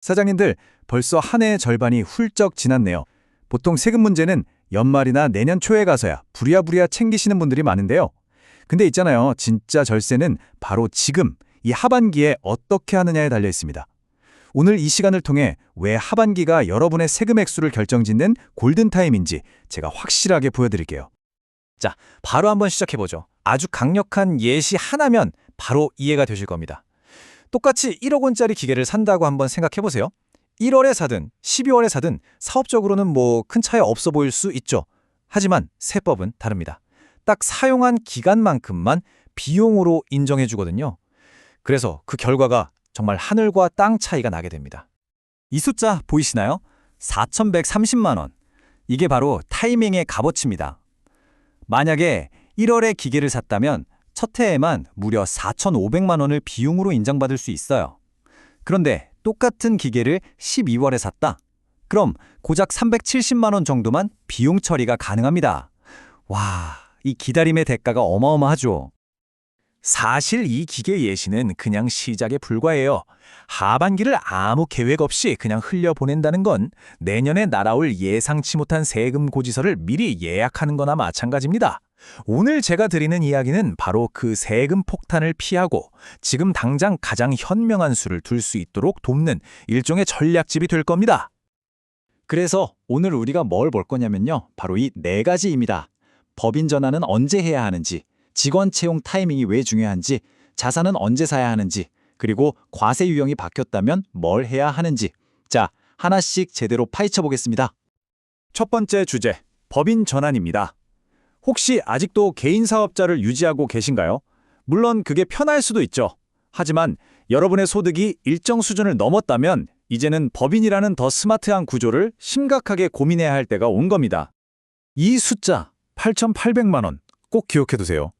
사장님들, 벌써 한 해의 절반이 훌쩍 지났네요. 보통 세금 문제는 연말이나 내년 초에 가서야 부랴부랴 챙기시는 분들이 많은데요. 근데 있잖아요. 진짜 절세는 바로 지금, 이 하반기에 어떻게 하느냐에 달려 있습니다. 오늘 이 시간을 통해 왜 하반기가 여러분의 세금 액수를 결정짓는 골든타임인지 제가 확실하게 보여드릴게요. 자, 바로 한번 시작해보죠. 아주 강력한 예시 하나면 바로 이해가 되실 겁니다. 똑같이 1억 원짜리 기계를 산다고 한번 생각해 보세요. 1월에 사든 12월에 사든 사업적으로는 뭐 큰 차이 없어 보일 수 있죠. 하지만 세법은 다릅니다. 딱 사용한 기간만큼만 비용으로 인정해 주거든요. 그래서 그 결과가 정말 하늘과 땅 차이가 나게 됩니다. 이 숫자 보이시나요? 4,130만 원. 이게 바로 타이밍의 값어치입니다. 만약에 1월에 기계를 샀다면 첫 해에만 무려 4,500만 원을 비용으로 인정받을 수 있어요. 그런데 똑같은 기계를 12월에 샀다. 그럼 고작 370만 원 정도만 비용 처리가 가능합니다. 와, 이 기다림의 대가가 어마어마하죠. 사실 이 기계 예시는 그냥 시작에 불과해요. 하반기를 아무 계획 없이 그냥 흘려보낸다는 건 내년에 날아올 예상치 못한 세금 고지서를 미리 예약하는 거나 마찬가지입니다. 오늘 제가 드리는 이야기는 바로 그 세금 폭탄을 피하고 지금 당장 가장 현명한 수를 둘 수 있도록 돕는 일종의 전략집이 될 겁니다. 그래서 오늘 우리가 뭘 볼 거냐면요. 바로 이 네 가지입니다. 법인 전환은 언제 해야 하는지, 직원 채용 타이밍이 왜 중요한지, 자산은 언제 사야 하는지, 그리고 과세 유형이 바뀌었다면 뭘 해야 하는지. 자, 하나씩 제대로 파헤쳐 보겠습니다. 첫 번째 주제, 법인 전환입니다. 혹시 아직도 개인 사업자를 유지하고 계신가요? 물론 그게 편할 수도 있죠. 하지만 여러분의 소득이 일정 수준을 넘었다면 이제는 법인이라는 더 스마트한 구조를 심각하게 고민해야 할 때가 온 겁니다. 이 숫자 8,800만 원 꼭 기억해 두세요.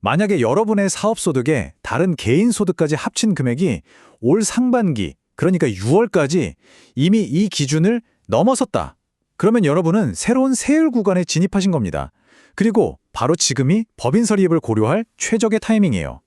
만약에 여러분의 사업 소득에 다른 개인 소득까지 합친 금액이 올 상반기, 그러니까 6월까지 이미 이 기준을 넘어섰다. 그러면 여러분은 새로운 세율 구간에 진입하신 겁니다. 그리고 바로 지금이 법인 설립을 고려할 최적의 타이밍이에요.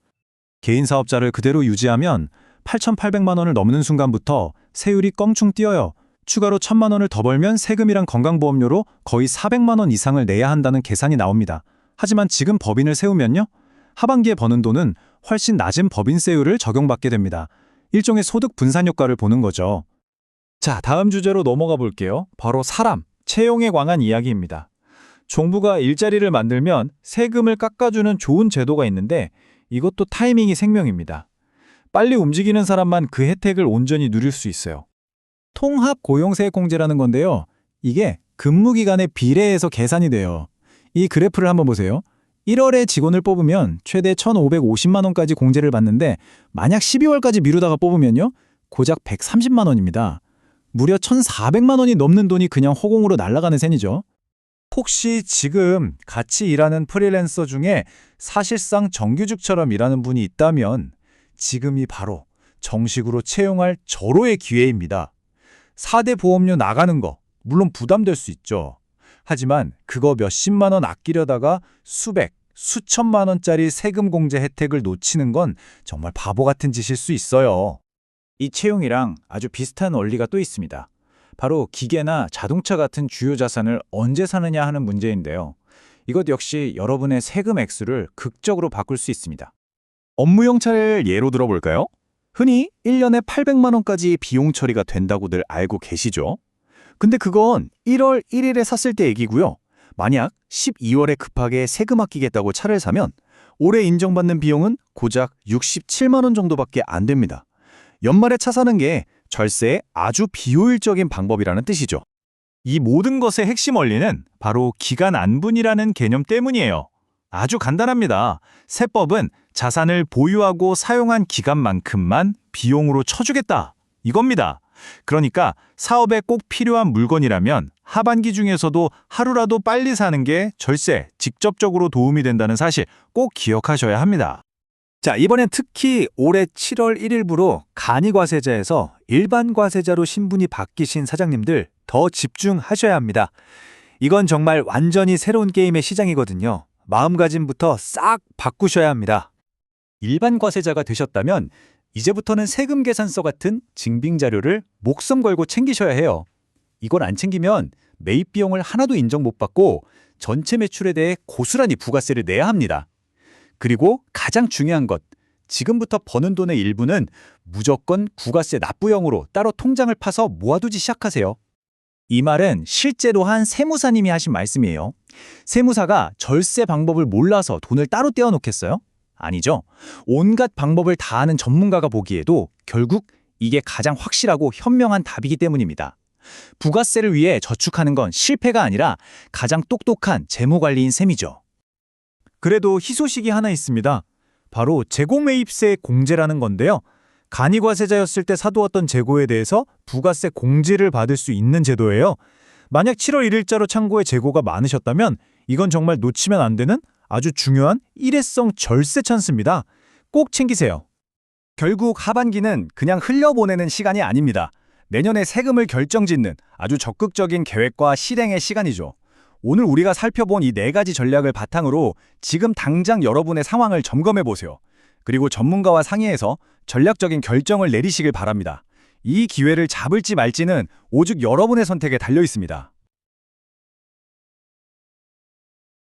개인 사업자를 그대로 유지하면 8,800만 원을 넘는 순간부터 세율이 껑충 뛰어요. 추가로 1,000만 원을 더 벌면 세금이랑 건강보험료로 거의 400만 원 이상을 내야 한다는 계산이 나옵니다. 하지만 지금 법인을 세우면요. 하반기에 버는 돈은 훨씬 낮은 법인세율을 적용받게 됩니다. 일종의 소득 분산 효과를 보는 거죠. 자, 다음 주제로 넘어가 볼게요. 바로 사람, 채용에 관한 이야기입니다. 정부가 일자리를 만들면 세금을 깎아주는 좋은 제도가 있는데 이것도 타이밍이 생명입니다. 빨리 움직이는 사람만 그 혜택을 온전히 누릴 수 있어요. 통합 고용세 공제라는 건데요. 이게 근무 기간에 비례해서 계산이 돼요. 이 그래프를 한번 보세요. 1월에 직원을 뽑으면 최대 1,550만 원까지 공제를 받는데 만약 12월까지 미루다가 뽑으면요. 고작 130만 원입니다. 무려 1,400만 원이 넘는 돈이 그냥 허공으로 날아가는 셈이죠. 혹시 지금 같이 일하는 프리랜서 중에 사실상 정규직처럼 일하는 분이 있다면 지금이 바로 정식으로 채용할 절호의 기회입니다. 4대 보험료 나가는 거 물론 부담될 수 있죠. 하지만 그거 몇십만 원 아끼려다가 수백, 수천만 원짜리 세금 공제 혜택을 놓치는 건 정말 바보 같은 짓일 수 있어요. 이 채용이랑 아주 비슷한 원리가 또 있습니다. 바로 기계나 자동차 같은 주요 자산을 언제 사느냐 하는 문제인데요. 이것 역시 여러분의 세금 액수를 극적으로 바꿀 수 있습니다. 업무용 차를 예로 들어볼까요? 흔히 1년에 800만 원까지 비용 처리가 된다고들 알고 계시죠? 근데 그건 1월 1일에 샀을 때 얘기고요. 만약 12월에 급하게 세금 아끼겠다고 차를 사면 올해 인정받는 비용은 고작 67만 원 정도밖에 안 됩니다. 연말에 차 사는 게 절세의 아주 비효율적인 방법이라는 뜻이죠. 이 모든 것의 핵심 원리는 바로 기간 안분이라는 개념 때문이에요. 아주 간단합니다. 세법은 자산을 보유하고 사용한 기간만큼만 비용으로 쳐주겠다. 이겁니다. 그러니까 사업에 꼭 필요한 물건이라면 하반기 중에서도 하루라도 빨리 사는 게 절세, 직접적으로 도움이 된다는 사실 꼭 기억하셔야 합니다. 자, 이번엔 특히 올해 7월 1일부로 간이과세자에서 일반 과세자로 신분이 바뀌신 사장님들 더 집중하셔야 합니다. 이건 정말 완전히 새로운 게임의 시장이거든요. 마음가짐부터 싹 바꾸셔야 합니다. 일반 과세자가 되셨다면 이제부터는 세금 계산서 같은 증빙 자료를 목숨 걸고 챙기셔야 해요. 이걸 안 챙기면 매입 비용을 하나도 인정 못 받고 전체 매출에 대해 고스란히 부가세를 내야 합니다. 그리고 가장 중요한 것, 지금부터 버는 돈의 일부는 무조건 부가세 납부용으로 따로 통장을 파서 모아두지 시작하세요. 이 말은 실제로 한 세무사님이 하신 말씀이에요. 세무사가 절세 방법을 몰라서 돈을 따로 떼어놓겠어요? 아니죠. 온갖 방법을 다 아는 전문가가 보기에도 결국 이게 가장 확실하고 현명한 답이기 때문입니다. 부가세를 위해 저축하는 건 실패가 아니라 가장 똑똑한 재무 관리인 셈이죠. 그래도 희소식이 하나 있습니다. 바로 재고 매입세 공제라는 건데요. 간이과세자였을 때 사두었던 재고에 대해서 부가세 공제를 받을 수 있는 제도예요. 만약 7월 1일자로 창고에 재고가 많으셨다면 이건 정말 놓치면 안 되는 아주 중요한 일회성 절세 찬스입니다. 꼭 챙기세요. 결국 하반기는 그냥 흘려보내는 시간이 아닙니다. 내년에 세금을 결정짓는 아주 적극적인 계획과 실행의 시간이죠. 오늘 우리가 살펴본 이 네 가지 전략을 바탕으로 지금 당장 여러분의 상황을 점검해 보세요. 그리고 전문가와 상의해서 전략적인 결정을 내리시길 바랍니다. 이 기회를 잡을지 말지는 오직 여러분의 선택에 달려 있습니다.